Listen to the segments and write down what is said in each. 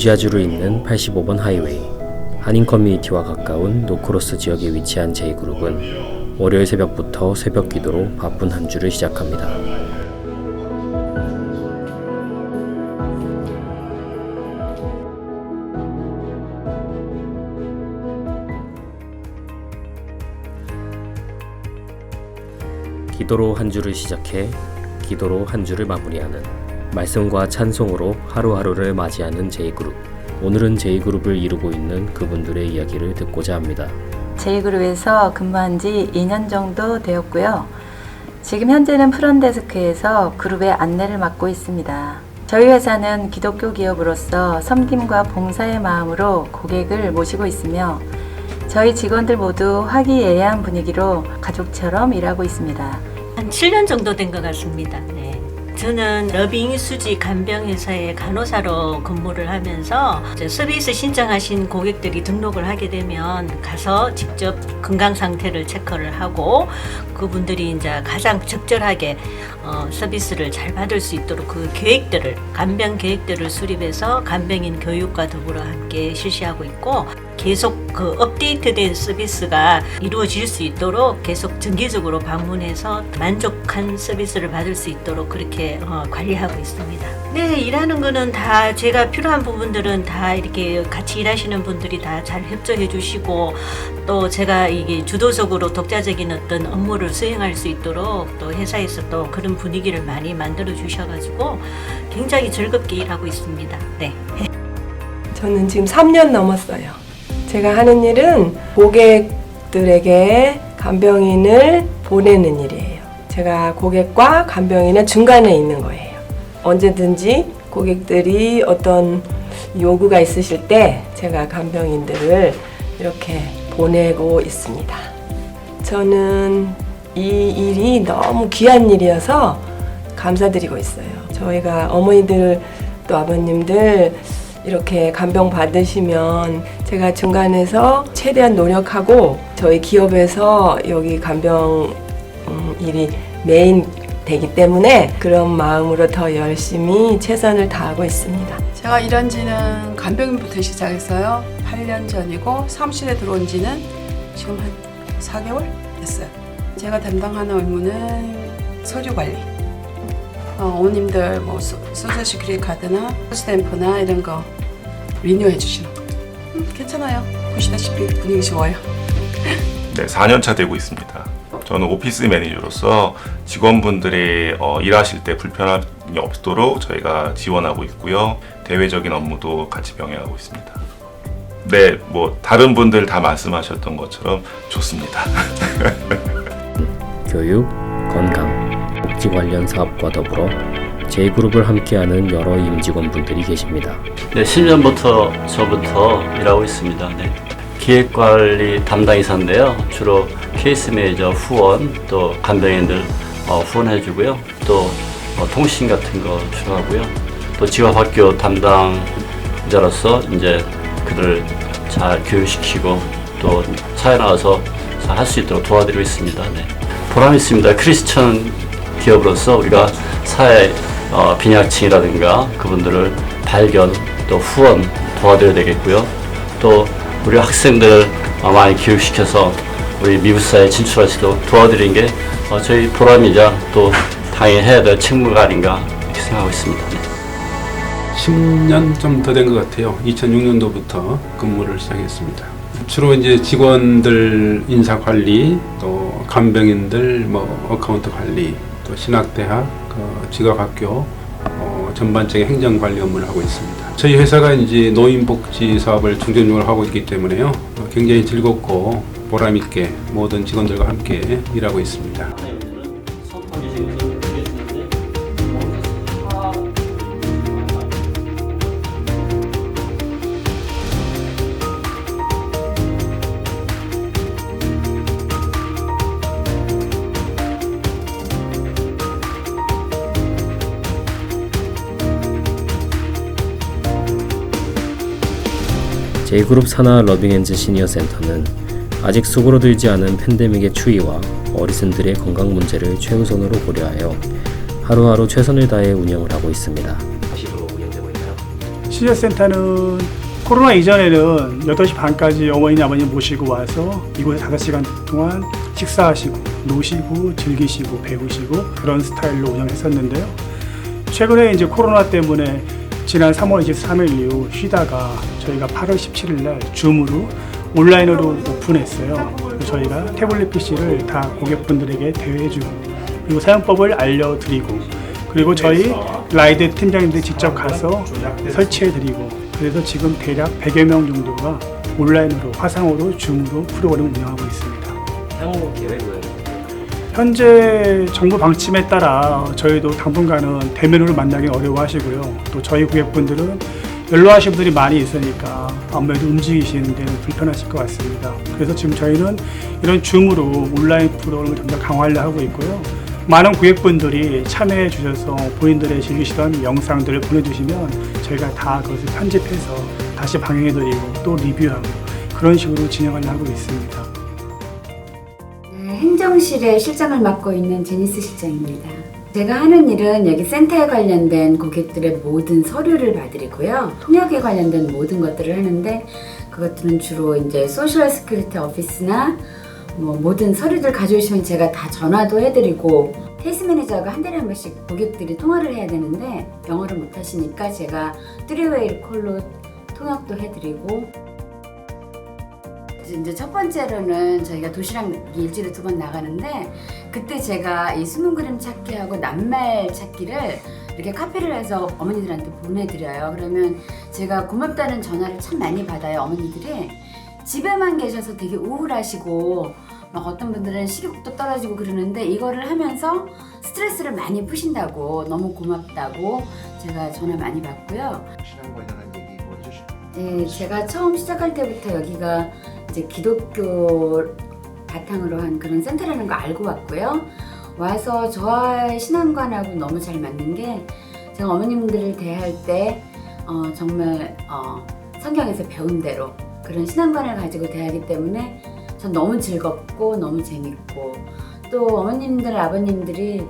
조지아주를 잇는 85번 하이웨이 한인 커뮤니티와 가까운 노크로스 지역에 위치한 J그룹은 월요일 새벽부터 새벽 기도로 바쁜 한 주를 시작합니다. 기도로 한 주를 시작해 기도로 한 주를 마무리하는 말씀과 찬송으로 하루하루를 맞이하는 J그룹. 오늘은 J그룹을 이루고 있는 그분들의 이야기를 듣고자 합니다. J그룹에서 근무한 지 2년 정도 되었고요. 지금 현재는 프런데스크에서 그룹의 안내를 맡고 있습니다. 저희 회사는 기독교 기업으로서 섬김과 봉사의 마음으로 고객을 모시고 있으며 저희 직원들 모두 화기애애한 분위기로 가족처럼 일하고 있습니다. 한 7년 정도 된 것 같습니다. 네. 저는 러빙 수지 간병회사의 간호사로 근무를 하면서 서비스 신청하신 고객들이 등록을 하게 되면 가서 직접 건강 상태를 체크를 하고 그분들이 이제 가장 적절하게 어, 서비스를 잘 받을 수 있도록 그 계획들을 간병 계획들을 수립해서 간병인 교육과 더불어 함께 실시하고 있고 계속 그 업데이트된 서비스가 이루어질 수 있도록 계속 정기적으로 방문해서 만족한 서비스를 받을 수 있도록 그렇게 어, 관리하고 있습니다. 네, 일하는 거는 다 제가 필요한 부분들은 다 이렇게 같이 일하시는 분들이 다 잘 협조해 주시고 또 제가 이게 주도적으로 독자적인 어떤 업무를 수행할 수 있도록 또 회사에서 또 그런 분위기를 많이 만들어 주셔가지고 굉장히 즐겁게 일하고 있습니다. 네. 저는 지금 3년 넘었어요. 제가 하는 일은 고객들에게 간병인을 보내는 일이에요. 제가 고객과 간병인의 중간에 있는 거예요. 언제든지 고객들이 어떤 요구가 있으실 때 제가 간병인들을 이렇게 보내고 있습니다. 저는 이 일이 너무 귀한 일이어서 감사드리고 있어요. 저희가 어머니들 또 아버님들 이렇게 간병 받으시면 제가 중간에서 최대한 노력하고 저희 기업에서 여기 간병 음, 일이 메인 되기 때문에 그런 마음으로 더 열심히 최선을 다하고 있습니다. 제가 일한 지는 간병인부터 시작했어요. 8년 전이고 사무실에 들어온 지는 지금 한 4개월 됐어요. 제가 담당하는 업무는 서류 관리. 어, 어머님들 뭐 소- 소셜 시큐리티 카드나 스탬프나 이런 거 리뉴해 주시는 거. 음, 괜찮아요. 보시다시피 분위기 좋아요. 네, 4년 차 되고 있습니다. 저는 오피스 매니저로서 직원분들이 어, 일하실 때 불편함이 없도록 저희가 지원하고 있고요. 대외적인 업무도 같이 병행하고 있습니다. 네, 뭐 다른 분들 다 말씀하셨던 것처럼 좋습니다. 교육, 건강, 복지 관련 사업과 더불어 J그룹을 함께하는 여러 임직원분들이 계십니다. 네, 10년부터 저부터 일하고 있습니다. 네. 기획관리 담당이사인데요. 주로 케이스 매니저 후원, 또 간병인들 어, 후원해주고요. 또 어, 통신 같은 거 주로 하고요. 또 지화학교 담당자로서 이제 그들을 잘 교육시키고 또 사회 나가서 잘 할 수 있도록 도와드리고 있습니다. 네. 보람 있습니다. 크리스천 기업으로서 우리가 사회 어, 빈약층이라든가 그분들을 발견 또 후원 도와드려야 되겠고요. 또 우리 학생들을 어, 많이 교육시켜서 우리 미국 사회에 있도록 도와드리는 게 어, 저희 보람이자 또 당연히 해야 될 책무가 아닌가 이렇게 생각하고 있습니다. 네. 10년 좀 더 된 것 같아요. 2006년도부터 근무를 시작했습니다. 주로 이제 직원들 인사 관리, 또 간병인들 뭐 어카운트 관리, 또 신학대학, 그 직업학교 어, 전반적인 행정 관리 업무를 하고 있습니다. 저희 회사가 이제 노인복지 사업을 중점적으로 하고 있기 때문에요. 어, 굉장히 즐겁고 보람 있게 모든 직원들과 함께 일하고 있습니다. J그룹 산하 러빙엔즈 시니어 센터는 아직 수그러들지 않은 팬데믹의 추이와 어르신들의 건강 문제를 최우선으로 고려하여 하루하루 최선을 다해 운영을 하고 있습니다. 시니어센터는 코로나 이전에는 8시 반까지 어머니, 아버님 모시고 와서 이곳에 5시간 동안 식사하시고, 노시고, 즐기시고, 배우시고 그런 스타일로 운영했었는데요. 최근에 이제 코로나 때문에 지난 3월 23일 이후 쉬다가 저희가 8월 17일 날 줌으로 온라인으로 오픈했어요. 저희가 태블릿 PC를 다 고객분들에게 대여해주고 그리고 사용법을 알려드리고 그리고 저희 라이드 팀장님들이 직접 가서 설치해드리고 그래서 지금 대략 100여 명 정도가 온라인으로 화상으로 줌으로 프로그램을 운영하고 있습니다. 향후 계획은 현재 정부 방침에 따라 저희도 당분간은 대면으로 만나기 어려워하시고요. 또 저희 고객분들은 연로하신 분들이 많이 있으니까 아무래도 움직이시는 데는 불편하실 것 같습니다. 그래서 지금 저희는 이런 줌으로 온라인 프로그램을 좀더 강화하려 하고 있고요. 많은 고객분들이 참여해 주셔서 본인들의 즐기시던 영상들을 보내주시면 저희가 다 그것을 편집해서 다시 방영해 드리고 또 리뷰하고 그런 식으로 진행하려 하고 있습니다. 네, 행정실의 실장을 맡고 있는 제니스 실장입니다. 제가 하는 일은 여기 센터에 관련된 고객들의 모든 서류를 봐드리고요. 통역에 관련된 모든 것들을 하는데 그것들은 주로 이제 소셜 스큐리티 오피스나 뭐 모든 서류들 가져오시면 제가 다 전화도 해드리고 케이스 매니저가 한 달에 한 번씩 고객들이 통화를 해야 되는데 영어를 못 하시니까 제가 뚜리웨이 콜로 통역도 해드리고 이제 첫 번째로는 저희가 도시락 일주일에 두 번 나가는데 그때 제가 이 숨은 그림 찾기하고 낱말 찾기를 이렇게 카피를 해서 어머니들한테 보내드려요. 그러면 제가 고맙다는 전화를 참 많이 받아요. 어머니들이 집에만 계셔서 되게 우울하시고 막 어떤 분들은 식욕도 떨어지고 그러는데 이거를 하면서 스트레스를 많이 푸신다고 너무 고맙다고 제가 전화 많이 받고요. 신앙 관련한 얘기 뭐? 네, 제가 처음 시작할 때부터 여기가 이제 기독교 바탕으로 한 그런 센터라는 거 알고 왔고요. 와서 저와의 신앙관하고 너무 잘 맞는 게 제가 어머님들을 대할 때 어, 정말 어, 성경에서 배운 대로 그런 신앙관을 가지고 대하기 때문에 전 너무 즐겁고 너무 재밌고 또 어머님들 아버님들이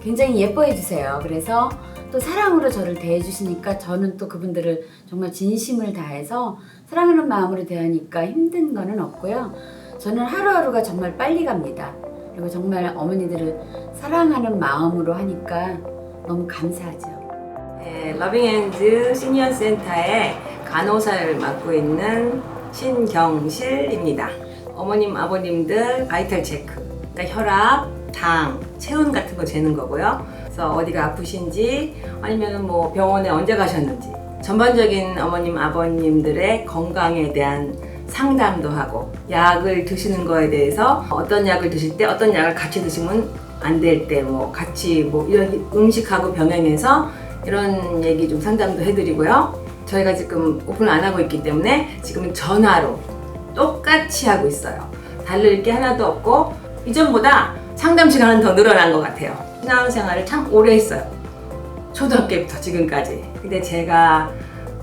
굉장히 예뻐해 주세요. 그래서 또 사랑으로 저를 대해 주시니까 저는 또 그분들을 정말 진심을 다해서 사랑하는 마음으로 대하니까 힘든 거는 없고요. 저는 하루하루가 정말 빨리 갑니다. 그리고 정말 어머니들을 사랑하는 마음으로 하니까 너무 감사하죠. 네, 러빙핸즈 시니어 센터의 간호사를 맡고 있는 신경실입니다. 어머님, 아버님들 바이탈 체크, 그러니까 혈압, 당, 체온 같은 거 재는 거고요. 그래서 어디가 아프신지 아니면 뭐 병원에 언제 가셨는지 전반적인 어머님, 아버님들의 건강에 대한 상담도 하고 약을 드시는 거에 대해서 어떤 약을 드실 때 어떤 약을 같이 드시면 안 될 때 뭐 같이 뭐 이런 음식하고 병행해서 이런 얘기 좀 상담도 해드리고요. 저희가 지금 오픈을 안 하고 있기 때문에 지금은 전화로 똑같이 하고 있어요. 다를 게 하나도 없고 이전보다 상담 시간은 더 늘어난 것 같아요. 신앙생활을 참 오래 했어요. 초등학교부터 지금까지. 근데 제가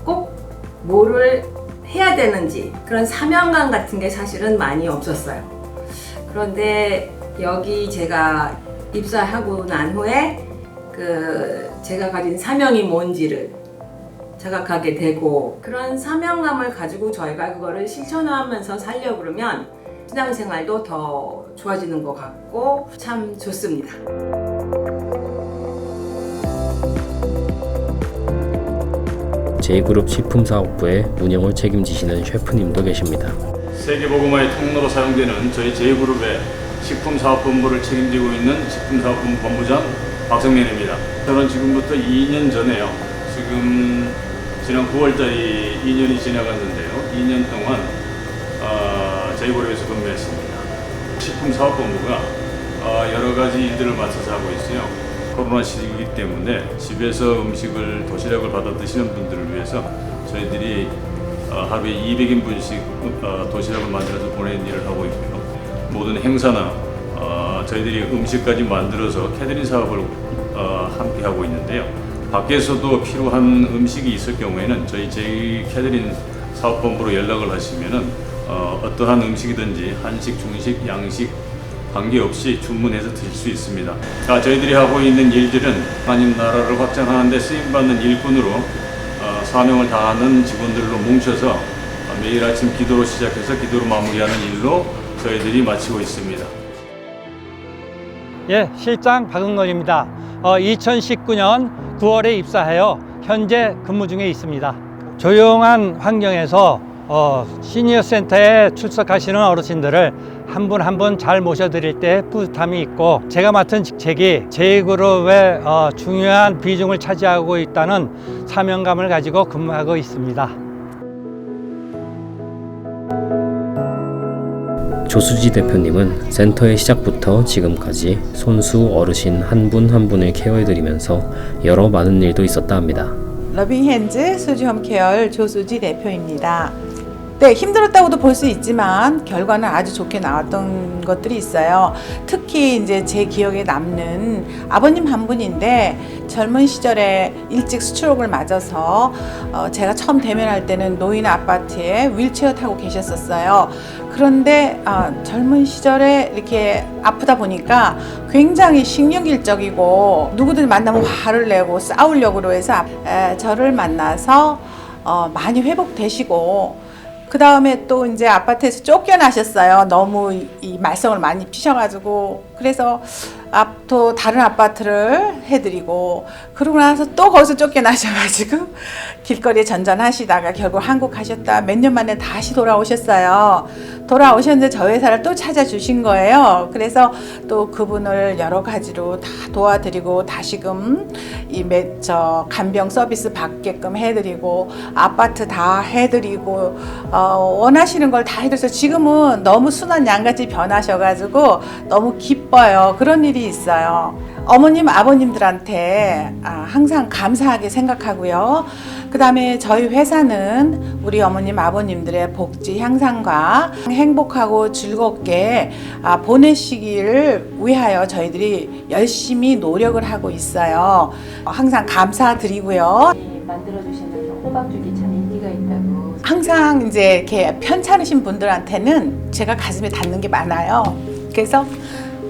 꼭 뭐를 해야 되는지 그런 사명감 같은 게 사실은 많이 없었어요. 그런데 여기 제가 입사하고 난 후에 그 제가 가진 사명이 뭔지를 자각하게 되고 그런 사명감을 가지고 저희가 그거를 실천하면서 살려 그러면 신앙생활도 더 좋아지는 것 같고 참 좋습니다. 제이그룹 식품사업부의 운영을 책임지시는 셰프님도 계십니다. 세계보고마의 통로로 사용되는 저희 제이그룹의 식품사업본부를 책임지고 있는 식품사업본부 본부장 박성민입니다. 저는 지금부터 2년 전에요. 지금 지난 9월달이 2년이 지나갔는데요. 2년 동안 어, 제이그룹에서 근무했습니다. 식품사업본부가 어, 여러 가지 일들을 맡아서 하고 있어요. 코로나 시기이기 때문에 집에서 음식을 도시락을 받아 드시는 분들을 위해서 저희들이 어, 하루에 200인분씩 어, 도시락을 만들어서 보내는 일을 하고 있고요. 모든 행사나 어, 저희들이 음식까지 만들어서 캐터링 사업을 어, 함께 하고 있는데요. 밖에서도 필요한 음식이 있을 경우에는 저희 제이 캐터링 사업본부로 연락을 하시면은 어, 어떠한 음식이든지 한식, 중식, 양식 관계없이 주문해서 드실 수 있습니다. 아, 저희들이 하고 있는 일들은 하나님 나라를 확장하는 데 쓰임받는 일꾼으로 어, 사명을 다하는 직원들로 뭉쳐서 매일 아침 기도로 시작해서 기도로 마무리하는 일로 저희들이 마치고 있습니다. 예, 실장 박은건입니다. 어, 2019년 9월에 입사하여 현재 근무 중에 있습니다. 조용한 환경에서 어, 시니어 센터에 출석하시는 어르신들을 한 분 한 분 잘 모셔드릴 때 뿌듯함이 있고 제가 맡은 직책이 제2그룹의 어, 중요한 비중을 차지하고 있다는 사명감을 가지고 근무하고 있습니다. 조수지 대표님은 센터의 시작부터 지금까지 손수 어르신 한 분한 분을 케어해드리면서 여러 많은 일도 있었다 합니다. 러빙핸즈 수지홈 케어 조수지 대표입니다. 네, 힘들었다고도 볼 수 있지만 결과는 아주 좋게 나왔던 것들이 있어요. 특히 이제 제 기억에 남는 아버님 한 분인데 젊은 시절에 일찍 스트로크를 맞아서 어, 제가 처음 대면할 때는 노인 아파트에 윌체어 타고 계셨었어요. 그런데 아, 젊은 시절에 이렇게 아프다 보니까 굉장히 신경질적이고 누구들 만나면 화를 내고 싸우려고 해서 에, 저를 만나서 어, 많이 회복되시고 그 다음에 또 이제 아파트에서 쫓겨나셨어요. 너무 이- 이 말썽을 많이 피셔가지고 그래서 앞, 또 다른 아파트를 해드리고 그러고 나서 또 거기서 쫓겨나셔가지고 길거리에 전전하시다가 결국 한국 가셨다 몇 년 만에 다시 돌아오셨어요. 돌아오셨는데 저희 회사를 또 찾아주신 거예요. 그래서 또 그분을 여러 가지로 다 도와드리고 다시금 이저 간병 서비스 받게끔 해드리고 아파트 다 해드리고 어, 원하시는 걸 다 해드려서 지금은 너무 순한 양같이 변하셔가지고 너무 기뻐요. 그런 일이 있어요. 어머님, 아버님들한테 아, 항상 감사하게 생각하고요. 그 다음에 저희 회사는 우리 어머님, 아버님들의 복지 향상과 행복하고 즐겁게 아, 보내시기를 위하여 저희들이 열심히 노력을 하고 있어요. 항상 감사드리고요. 만들어주시는 호박죽이 참 인기가 있다고. 항상 이제 이렇게 편찮으신 분들한테는 제가 가슴에 닿는 게 많아요. 그래서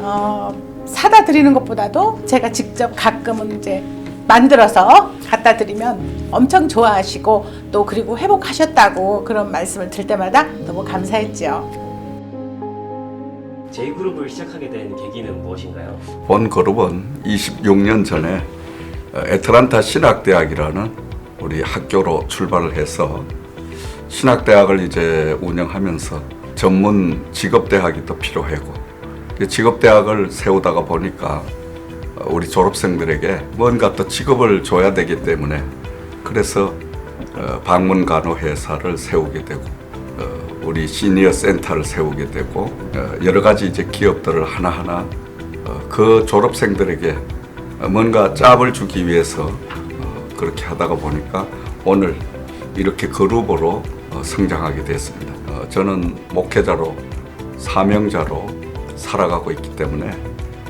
어, 사다 드리는 것보다도 제가 직접 가끔은 이제 만들어서 갖다 드리면 엄청 좋아하시고 또 그리고 회복하셨다고 그런 말씀을 들 때마다 너무 감사했죠. J그룹을 시작하게 된 계기는 무엇인가요? 본 그룹은 26년 전에 어, 애틀란타 신학대학이라는 우리 학교로 출발을 해서 신학대학을 이제 운영하면서 전문 직업대학이 또 필요하고 그 직업대학을 세우다가 보니까 어, 우리 졸업생들에게 뭔가 또 직업을 줘야 되기 때문에 그래서 어, 방문 간호 회사를 세우게 되고 어, 우리 시니어 센터를 세우게 되고 어, 여러 가지 이제 기업들을 하나하나 어, 그 졸업생들에게 어, 뭔가 짭을 주기 위해서 어, 그렇게 하다가 보니까 오늘 이렇게 그룹으로 어, 성장하게 됐습니다. 어, 저는 목회자로 사명자로 살아가고 있기 때문에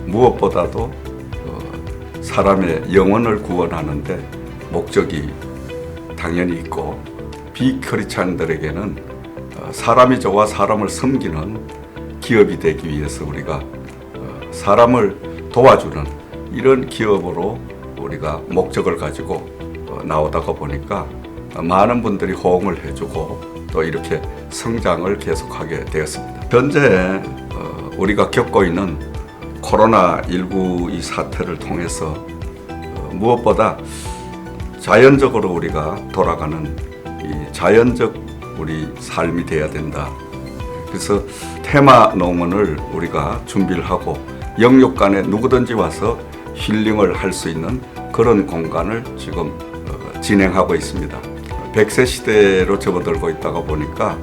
무엇보다도 어, 사람의 영혼을 구원하는데 목적이 당연히 있고 비크리스찬들에게는 어, 사람이 저와 사람을 섬기는 기업이 되기 위해서 우리가 어, 사람을 도와주는 이런 기업으로 우리가 목적을 가지고 어, 나오다가 보니까 많은 분들이 호응을 해주고 또 이렇게 성장을 계속하게 되었습니다. 현재 어, 우리가 겪고 있는 코로나 19 이 사태를 통해서 어, 무엇보다 자연적으로 우리가 돌아가는 이 자연적 우리 삶이 돼야 된다. 그래서 테마 농원을 우리가 준비를 하고 영육 간에 누구든지 와서 힐링을 할 수 있는 그런 공간을 지금 어, 진행하고 있습니다. 100세 시대로 접어들고 있다가 보니까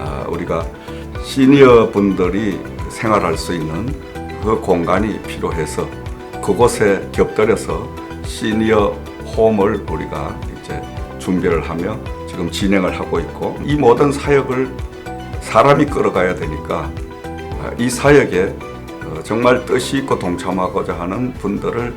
아, 우리가 시니어 분들이 생활할 수 있는 그 공간이 필요해서 그곳에 겹들여서 시니어 홈을 우리가 이제 준비를 하며 지금 진행을 하고 있고 이 모든 사역을 사람이 끌어가야 되니까 아, 이 사역에 어, 정말 뜻이 있고 동참하고자 하는 분들을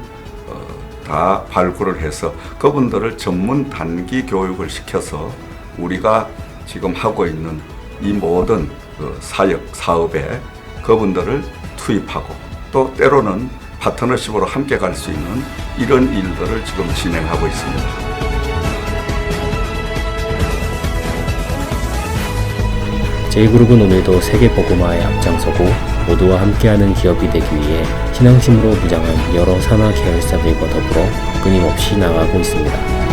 어, 다 발굴을 해서 그분들을 전문 단기 교육을 시켜서 우리가 지금 하고 있는 이 모든 그 사역 사업에 그분들을 투입하고 또 때로는 파트너십으로 함께 갈 수 있는 이런 일들을 지금 진행하고 있습니다. 제이그룹은 오늘도 세계보고마에 앞장서고 모두와 함께하는 기업이 되기 위해 신앙심으로 무장한 여러 산하 계열사들과 더불어 끊임없이 나가고 있습니다.